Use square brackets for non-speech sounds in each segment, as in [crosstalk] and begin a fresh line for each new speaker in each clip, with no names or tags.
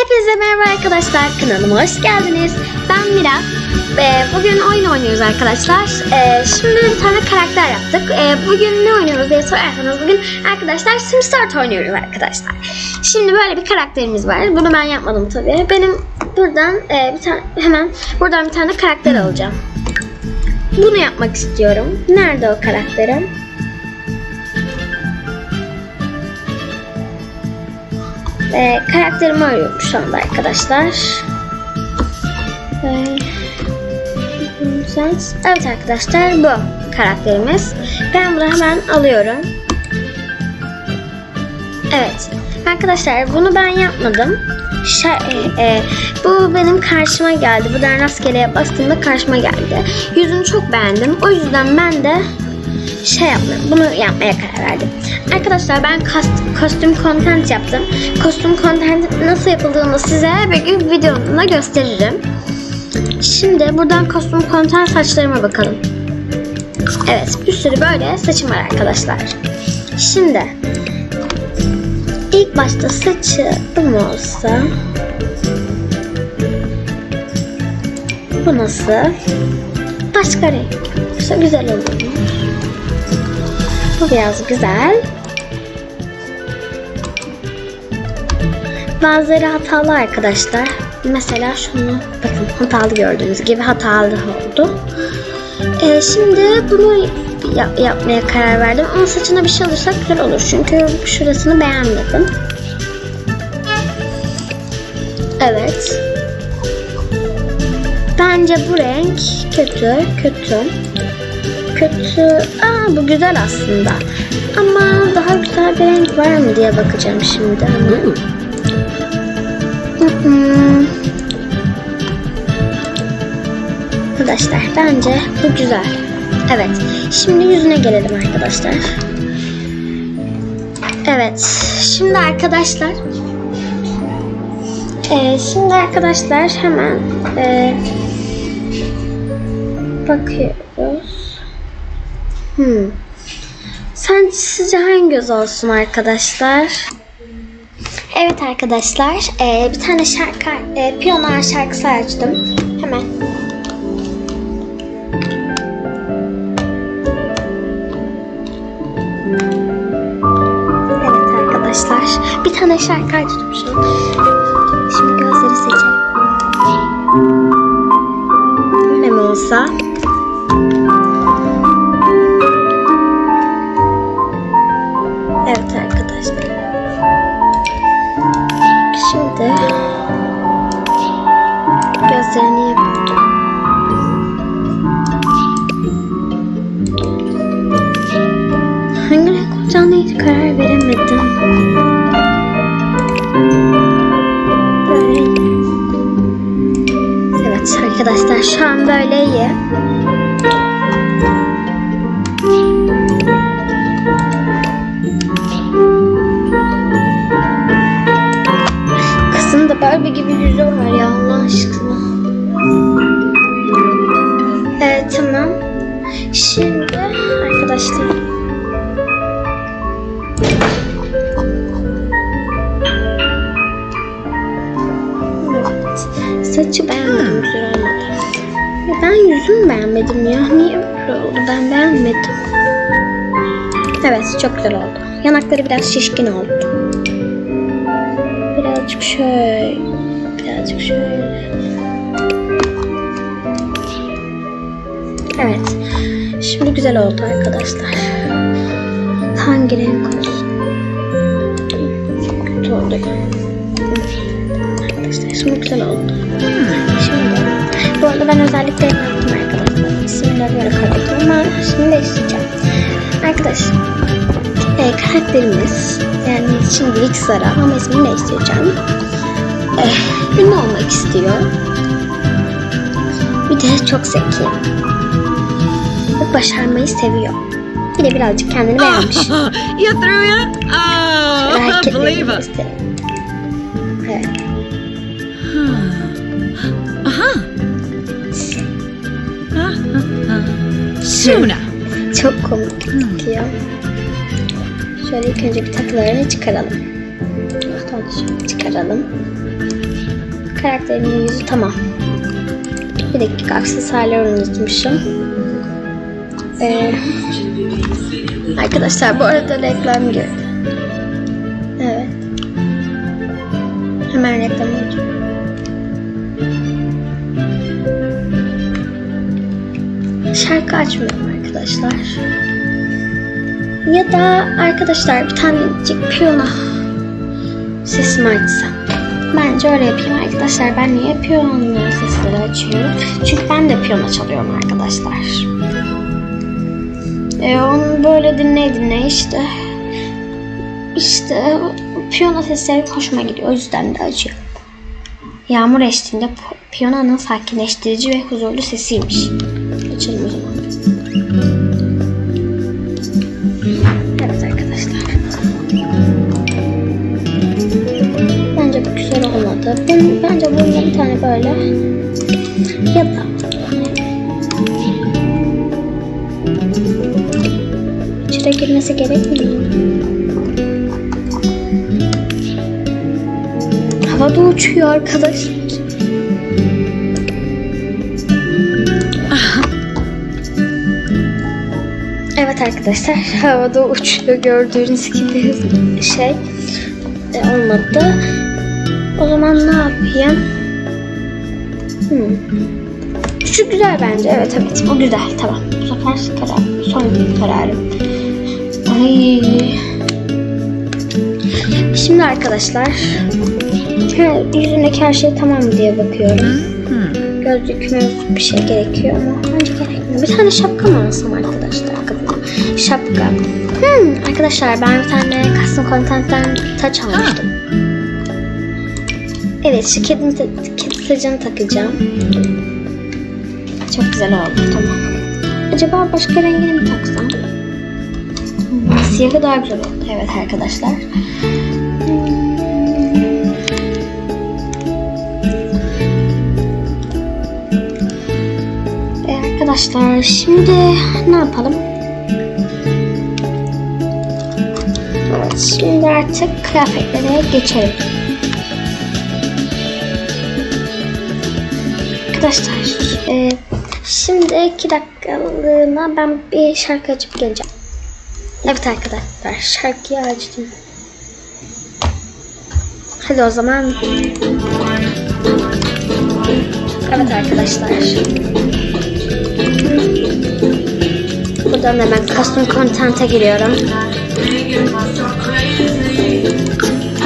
Hepinize merhaba arkadaşlar. Kanalıma hoş geldiniz. Ben Mira. Ve bugün oyun oynuyoruz arkadaşlar. Ee, şimdi bir tane karakter yaptık. Ee, bugün ne oynuyoruz diye sorarsanız bugün arkadaşlar SimStart oynuyoruz arkadaşlar. Şimdi böyle bir karakterimiz var. Bunu ben yapmadım tabii. Benim buradan e, bir tane hemen buradan bir tane karakter alacağım. Bunu yapmak istiyorum. Nerede o karakterim? Ve karakterimi arıyorum şu anda arkadaşlar. Ve... Evet arkadaşlar bu karakterimiz. Ben bunu hemen alıyorum. Evet. Arkadaşlar bunu ben yapmadım. Şa- e, e, bu benim karşıma geldi. Buradan rastgeleye bastığımda karşıma geldi. Yüzünü çok beğendim. O yüzden ben de şey yapmıyorum. Bunu yapmaya karar verdim. Arkadaşlar ben kast- kostüm content yaptım. Kostüm content nasıl yapıldığını size bir gün videomda gösteririm. Şimdi buradan kostüm content saçlarıma bakalım. Evet bir sürü böyle saçım var arkadaşlar. Şimdi ilk başta saçı bu mu olsa bu nasıl? Başka renk güzel olur mu? Bu güzel. Bazıları hatalı arkadaşlar. Mesela şunu bakın hatalı gördüğünüz gibi hatalı oldu. Ee, şimdi bunu yap- yapmaya karar verdim. Ama saçına bir şey alırsak güzel olur. Çünkü şurasını beğenmedim. Evet. Bence bu renk kötü, kötü. Kötü. Aa bu güzel aslında. Ama daha güzel bir renk var mı diye bakacağım şimdi ama. Hmm. Arkadaşlar bence bu güzel. Evet. Şimdi yüzüne gelelim arkadaşlar. Evet. Şimdi arkadaşlar. Ee, şimdi arkadaşlar hemen e, bakıyoruz. Hmm. Sen sizce hangi göz olsun arkadaşlar? Evet arkadaşlar, eee, bir tane şarkı, eee piyano şarkısı açtım. Hemen. Evet arkadaşlar, bir tane şarkı açtım Evet çok güzel oldu. Yanakları biraz şişkin oldu. Birazcık şöyle. Birazcık şöyle. Evet. Şimdi güzel oldu arkadaşlar. Hangi renk olsun? Kötü oldu. Arkadaşlar şimdi güzel oldu. Şimdi bu arada ben özellikle yaptım arkadaşlar. De böyle kapattım ama şimdi değiştireceğim. Arkadaşlar e, karakterimiz yani şimdilik Sara ama ismini değiştireceğim. E, ünlü olmak istiyor. Bir de çok zeki. Ve başarmayı seviyor. Bir de birazcık kendini beğenmiş. [laughs]
you threw it? Oh,
Şöyle hareketlerini
believe it.
Evet.
Aha. Suna.
Çok komik gözüküyor. Şöyle ilk önce bir takılarını çıkaralım. Şöyle çıkaralım. karakterimin yüzü tamam. Bir dakika aksesuarları unutmuşum. Ee, arkadaşlar bu arada reklam girdi. Evet. Hemen reklam açıyorum. Şarkı açmıyorum arkadaşlar. Ya da arkadaşlar bir tanecik piyano sesimi açsam. Bence öyle yapayım arkadaşlar. Ben niye piyano sesleri açıyorum? Çünkü ben de piyano çalıyorum arkadaşlar. E, onu böyle dinleye dinleye işte işte piyano sesleri hoşuma gidiyor. O yüzden de açıyorum. Yağmur eşliğinde piyanonun sakinleştirici ve huzurlu sesiymiş. Açalım Ben, bence bundan bir tane böyle ya da içine girmesi gerekmiyor? Havada uçuyor arkadaşlar. Evet arkadaşlar havada uçuyor gördüğünüz gibi şey e, olmadı. O zaman ne yapayım? Hmm. Şu güzel bence. Evet evet. O güzel. Tamam. Bu sefer karar. Son kararım. Ay. Şimdi arkadaşlar her, yüzündeki her şey tamam diye bakıyorum.
Hmm.
Gözlük mözlük bir şey gerekiyor ama bence gerekmiyor. Bir tane şapka mı alsam arkadaşlar? Şapka. Hmm, arkadaşlar ben bir tane custom content'ten taç almıştım. Evet şu kedi, kedi tacını takacağım. Çok güzel oldu tamam. Acaba başka rengini mi taksam? Siyahı daha güzel oldu. Evet arkadaşlar. Hmm. E arkadaşlar şimdi ne yapalım? Şimdi artık kıyafetlere geçelim. Arkadaşlar e, şimdi iki dakikalığına ben bir şarkı açıp geleceğim. Evet arkadaşlar şarkıyı açtım. Hadi o zaman. Evet arkadaşlar. Buradan hemen custom content'e giriyorum.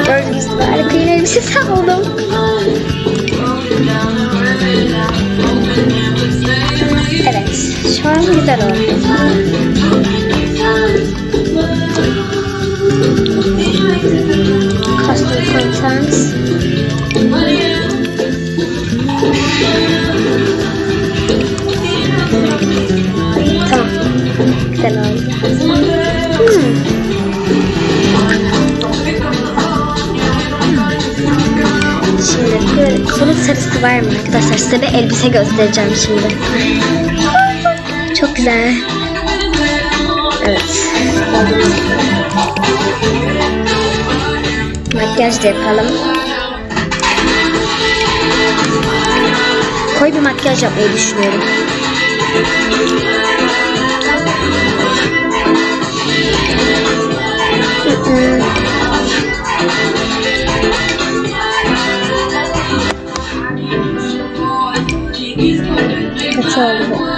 Gördüğünüz gibi harika yeni elbisesi aldım. An güzel oldu. Custom contents. Tamam. Güzel oldu. Hmm. Şimdi bunun sarısı var mı arkadaşlar? Size bir elbise göstereceğim şimdi. Çok güzel. Evet. Makyaj da yapalım. Koy bir makyaj yapmayı düşünüyorum. Kötü oldu.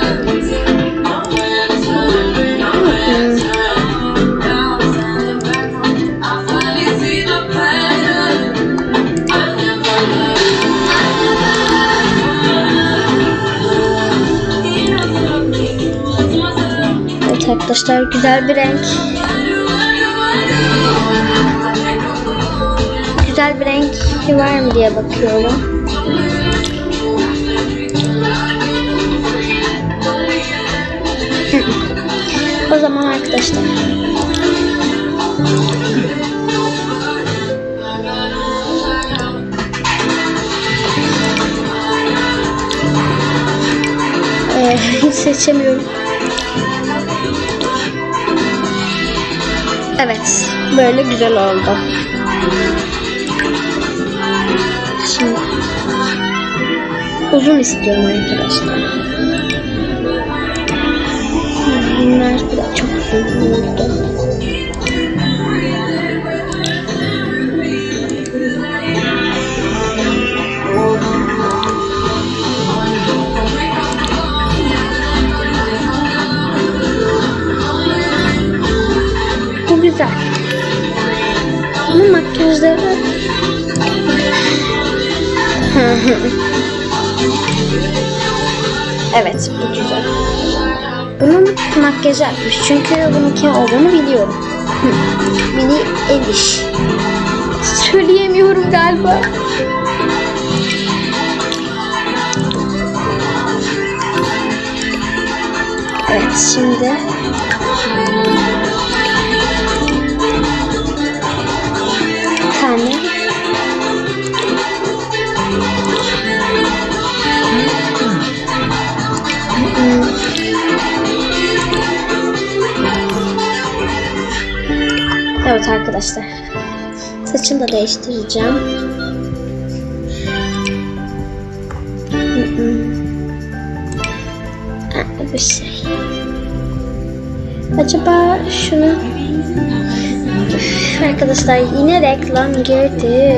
Arkadaşlar güzel bir renk. Güzel bir renk var mı diye bakıyorum. o zaman arkadaşlar. Ee, [laughs] seçemiyorum. Evet, böyle güzel oldu. Şimdi uzun istiyorum arkadaşlar. Bunlar bir de çok uzun oldu. [laughs] evet bu güzel. Bunun makyajı yapmış. Çünkü bunun kim olduğunu biliyorum. Hı. Mini Eliş. Söyleyemiyorum galiba. Evet şimdi Evet arkadaşlar. Saçımı da değiştireceğim. Bir şey. Acaba şunu arkadaşlar yine reklam girdi.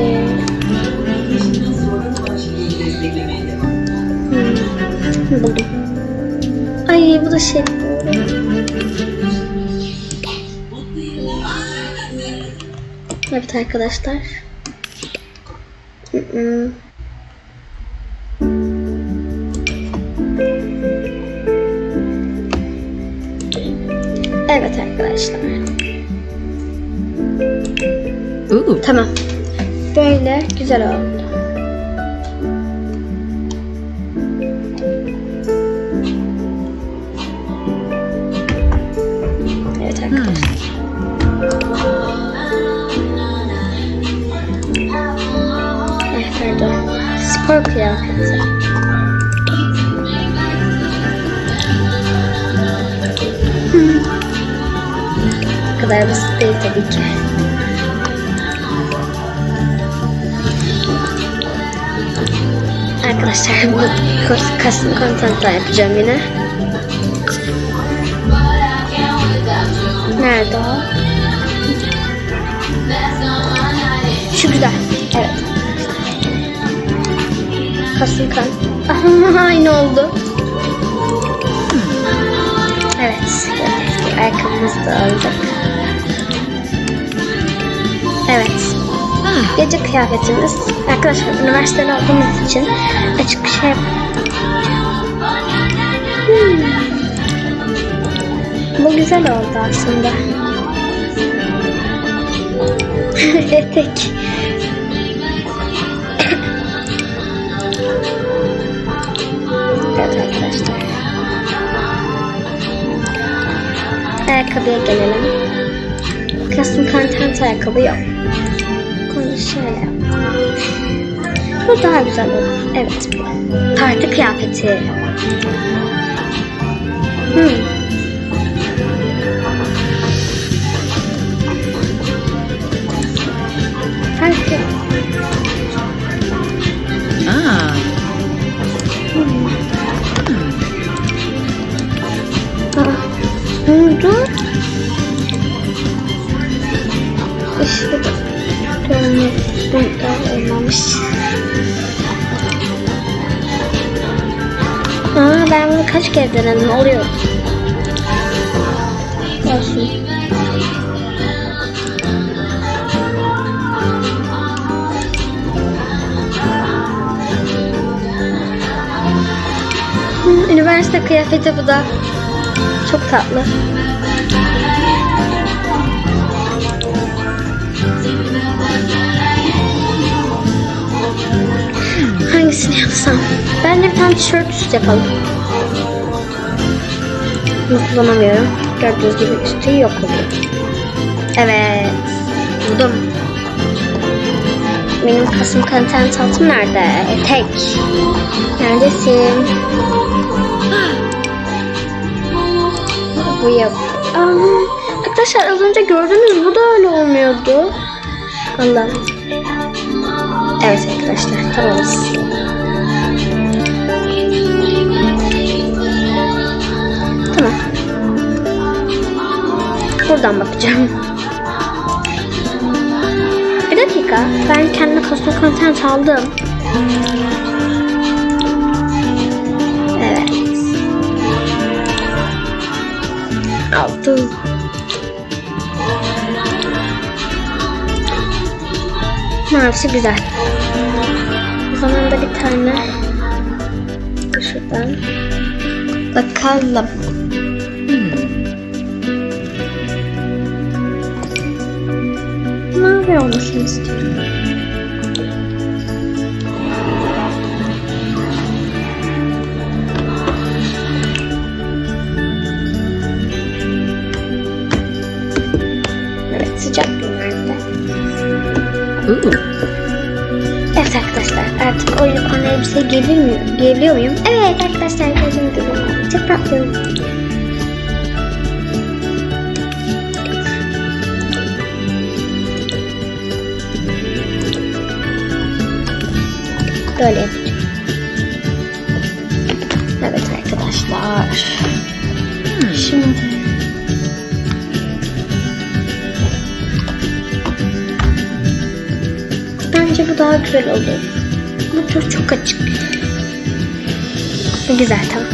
Hmm, buldum. Ay bu da şey. Evet arkadaşlar. Evet arkadaşlar.
Ooh.
Tamam. Böyle güzel oldu. Değil tabii ki. Arkadaşlar bu custom content'la yapacağım yine. Nerede o? Şu güzel. Evet. Content. Aha, [laughs] aynı oldu. Evet. Ayakkabımızı da aldık. Evet. Gece kıyafetimiz. Arkadaşlar üniversiteli olduğumuz için açık bir şey Hmm. Bu güzel oldu aslında. [laughs] Etek. evet arkadaşlar. Ayakkabıya gelelim. Custom content ayakkabı yok. Bunu şöyle. Bu daha güzel olur. Evet. Parti kıyafeti. Hmm. Parti. Kaç kere denedim. Oluyor. Olsun. Üniversite kıyafeti bu da. Çok tatlı. Hangisini yapsam? Bence bir tane tişört üst yapalım. Bunu kullanamıyorum. Gördüğünüz gibi üstü yok oluyor. Evet. Buldum. Benim Kasım content altım nerede? Etek. Neredesin? [gasps] Bu yap. Aa, arkadaşlar az önce gördünüz bu da öyle olmuyordu. Allah'ım. Evet arkadaşlar tamamız. Buradan bakacağım. Bir dakika. Ben kendime custom content aldım. Evet. Aldım. Mavisi güzel. O zaman da bir tane şuradan bakalım. Mavi olmasını istiyorum. Evet sıcak günlerde.
Ooh.
Evet arkadaşlar artık o yukarı elbise geliyor muyum? Geliyor muyum? Evet arkadaşlar gözüm gibi. Çok tatlıyım. Böyle yapacağım. Evet arkadaşlar. Şimdi Bence bu daha güzel olur. Bu çok çok açık. Güzel tamam.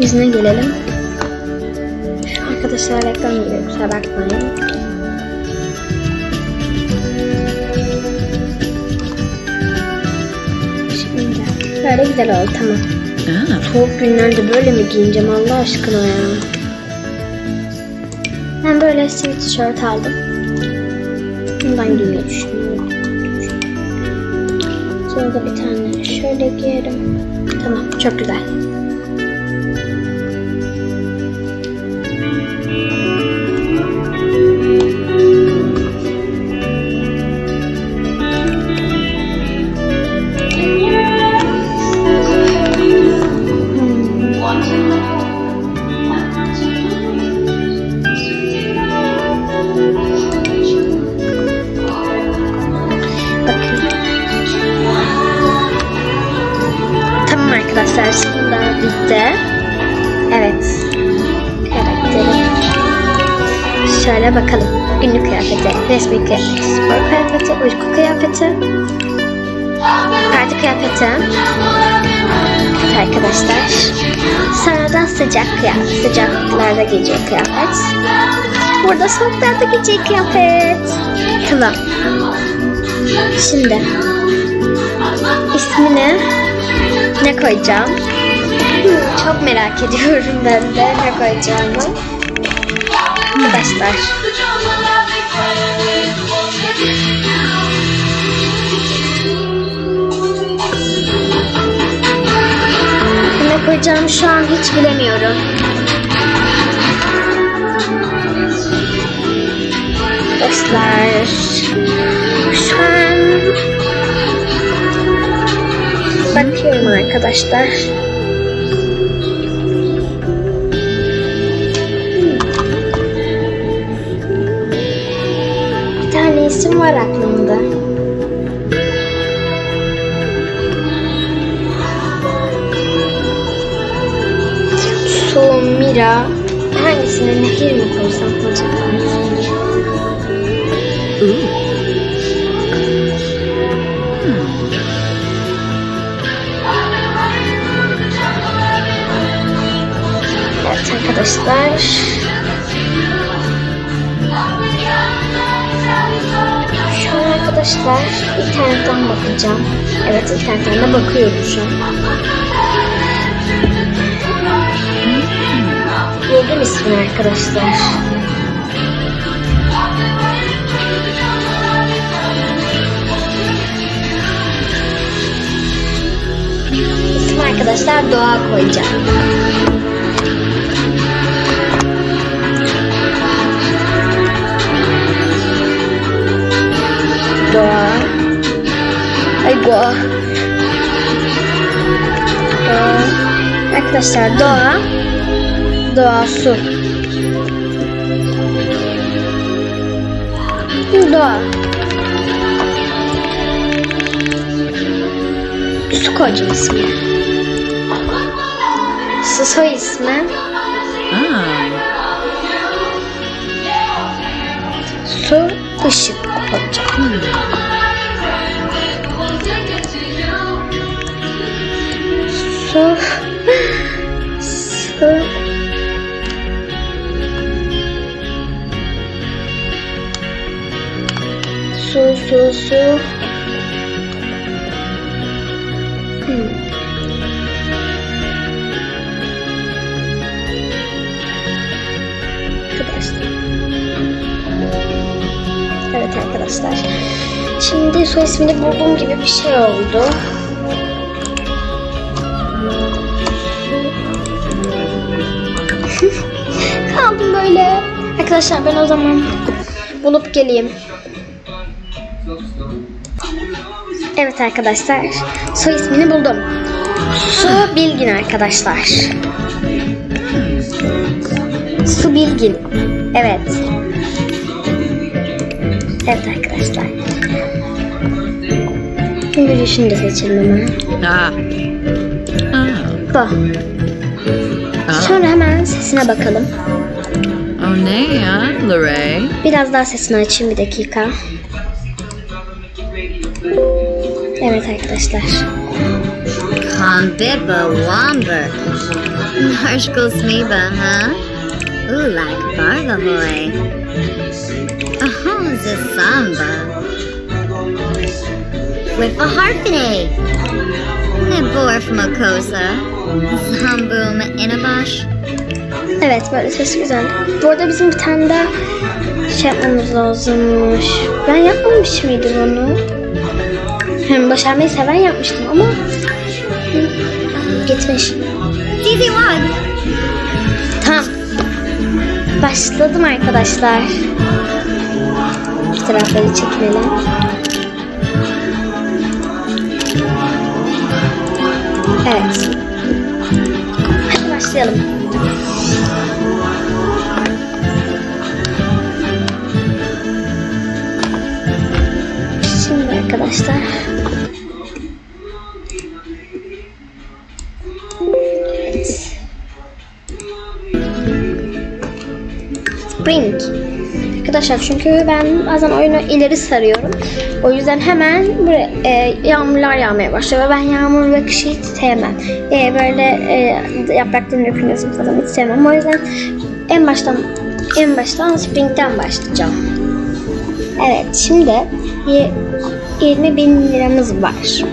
Yüzüne gelelim. Arkadaşlar reklam geliyor kusura bakmayın. Böyle güzel oldu tamam.
Ah.
Soğuk günlerde böyle mi giyineceğim Allah aşkına ya. Ben böyle sivit tişört aldım. Bundan giymeyi düşünüyorum. Sonra da bir tane şöyle giyerim. Tamam çok güzel. Sıcak kıyafet. Sıcaklarda giyecek kıyafet. Burada soğuklarda giyecek kıyafet. Tamam. Şimdi ismini ne koyacağım? [laughs] Çok merak ediyorum ben de ne koyacağımı. Arkadaşlar. Ne koyacağımı şu an hiç bilemiyorum. Dostlar. Şu an bakıyorum arkadaşlar. Bir tane isim var aklımda. Sumira. Hangisine nehir mi koysam acaba?
Ooh.
Evet arkadaşlar. Şu an arkadaşlar internetten bakacağım. Evet internetten de bakıyorum şu an. İsmini arkadaşlar. İsmi arkadaşlar Doğa koyacağım. Doğa. Ay Doğa. Doğa. Arkadaşlar Doğa doğası. Doğa. Su koyacağım ismi. Su soy ismi.
Aa.
Su ışık koyacağım. Hmm. Su, su, su. Hmm. Arkadaşlar. Evet arkadaşlar. Şimdi soy ismini bulduğum gibi bir şey oldu. [laughs] Kaldım böyle. Arkadaşlar ben o zaman bulup geleyim. Evet arkadaşlar. Soy ismini buldum. Su Bilgin arkadaşlar. Su Bilgin. Evet. Evet arkadaşlar. Yürüyüşünü de seçelim hemen.
Ah.
Bu. Sonra hemen sesine bakalım.
O ne ya Lorray?
Biraz daha sesini açayım bir dakika. Evet arkadaşlar.
Kambibba Womber. Narshkul Smeeba, huh? Ooh, like Bargahoy. Oh, the samba. With a harpene. Neborf Makosa. Zambum Inabash.
Evet böyle ses güzel. Bu arada bizim bir tane daha şey yapmamız lazımmış. Ben yapmamış mıydım onu? Hem başarmayı seven yapmıştım ama gitmiş.
Dizzy Wad.
Tamam. Başladım arkadaşlar. Fotoğrafları çekinelim. Evet. Hadi başlayalım. Şimdi arkadaşlar. Spring. Arkadaşlar çünkü ben bazen oyunu ileri sarıyorum. O yüzden hemen buraya e, yağmurlar yağmaya başlıyor ve ben yağmur ve kışı hiç sevmem. E, böyle e, yaprakların dökülmesini falan hiç sevmem. O yüzden en baştan en baştan Spring'den başlayacağım. Evet şimdi y- 20 bin liramız var.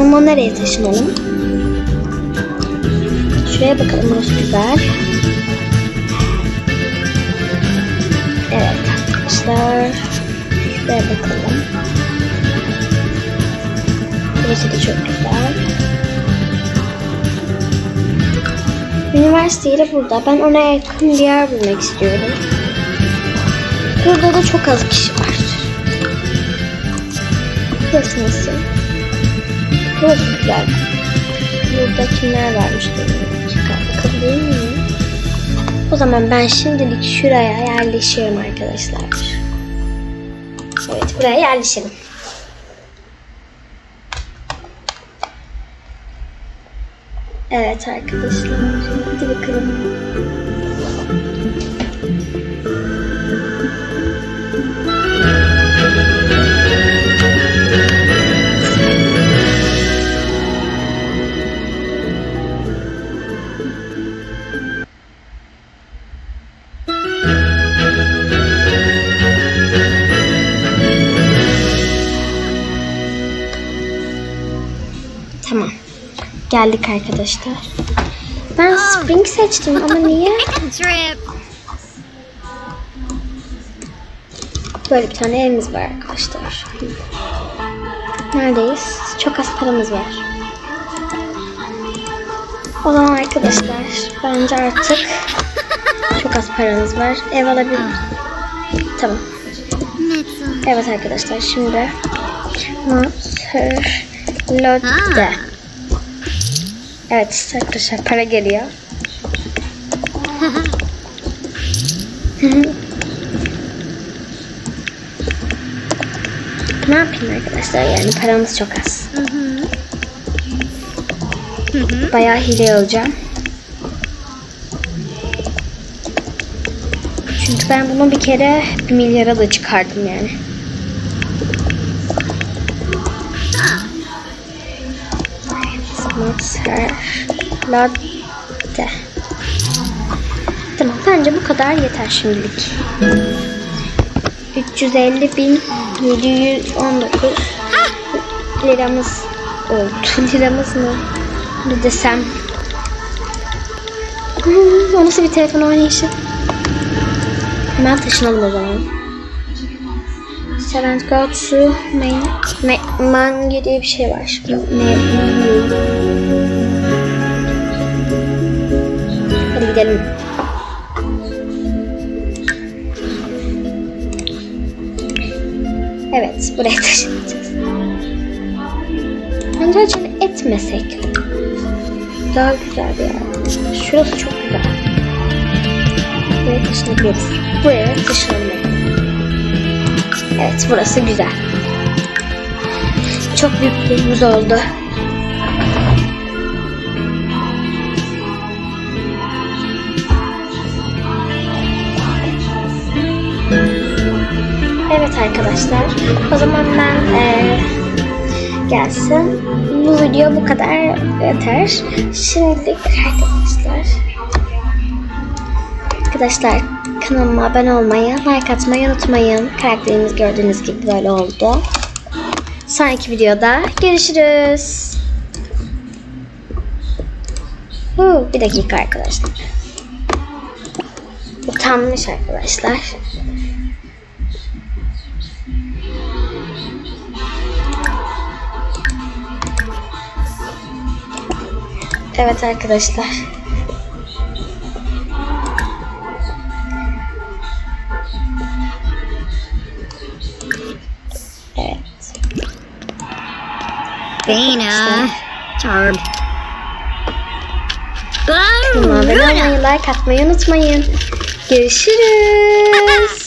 Ama nereye taşınalım? Şuraya bakalım burası güzel. Arkadaşlar. Şuraya bakalım. Burası da çok güzel. Üniversite yeri burada. Ben ona yakın bir yer bulmak istiyorum. Burada da çok az kişi var. Burası nasıl? Burası güzel. Burada kimler varmış? Miyim? O zaman ben şimdilik şuraya yerleşiyorum arkadaşlar. Buraya yerleşelim. Evet arkadaşlar. Hadi bakalım. Geldik arkadaşlar. Ben Spring seçtim ama niye? [laughs] Böyle bir tane evimiz var arkadaşlar. Neredeyiz? Çok az paramız var. O zaman arkadaşlar bence artık [laughs] çok az paramız var. Ev alabilir Tamam. Evet arkadaşlar şimdi Lotte. Evet arkadaşlar para geliyor. ne yapayım arkadaşlar yani paramız çok az. Bayağı hile olacağım. Çünkü ben bunu bir kere bir milyara da çıkardım yani. Maser latte. Tamam bence bu kadar yeter şimdilik. 350.719 liramız oldu. [laughs] Liramız mı? Ne desem. O nasıl bir telefon oynayışı? Hemen taşınalım o zaman. Serent main mangi diye bir şey var. Ne? Hadi gidelim. Evet, buraya taşınacağız. Bence acele etmesek. Daha güzel yer. Şurası çok güzel. Buraya taşınabiliriz. Buraya taşınalım. Evet, burası güzel. Çok büyük bir evimiz oldu. Evet arkadaşlar. O zaman ben eee, gelsin. Bu video bu kadar yeter. Şimdilik arkadaşlar. Arkadaşlar kanalıma abone olmayı, like atmayı unutmayın. Karakterimiz gördüğünüz gibi böyle oldu. Sonraki videoda görüşürüz. Huu, bir dakika arkadaşlar. Utanmış arkadaşlar. Evet arkadaşlar. Evet.
Charb.
Kanalıma abone olmayı, like atmayı unutmayın. Görüşürüz.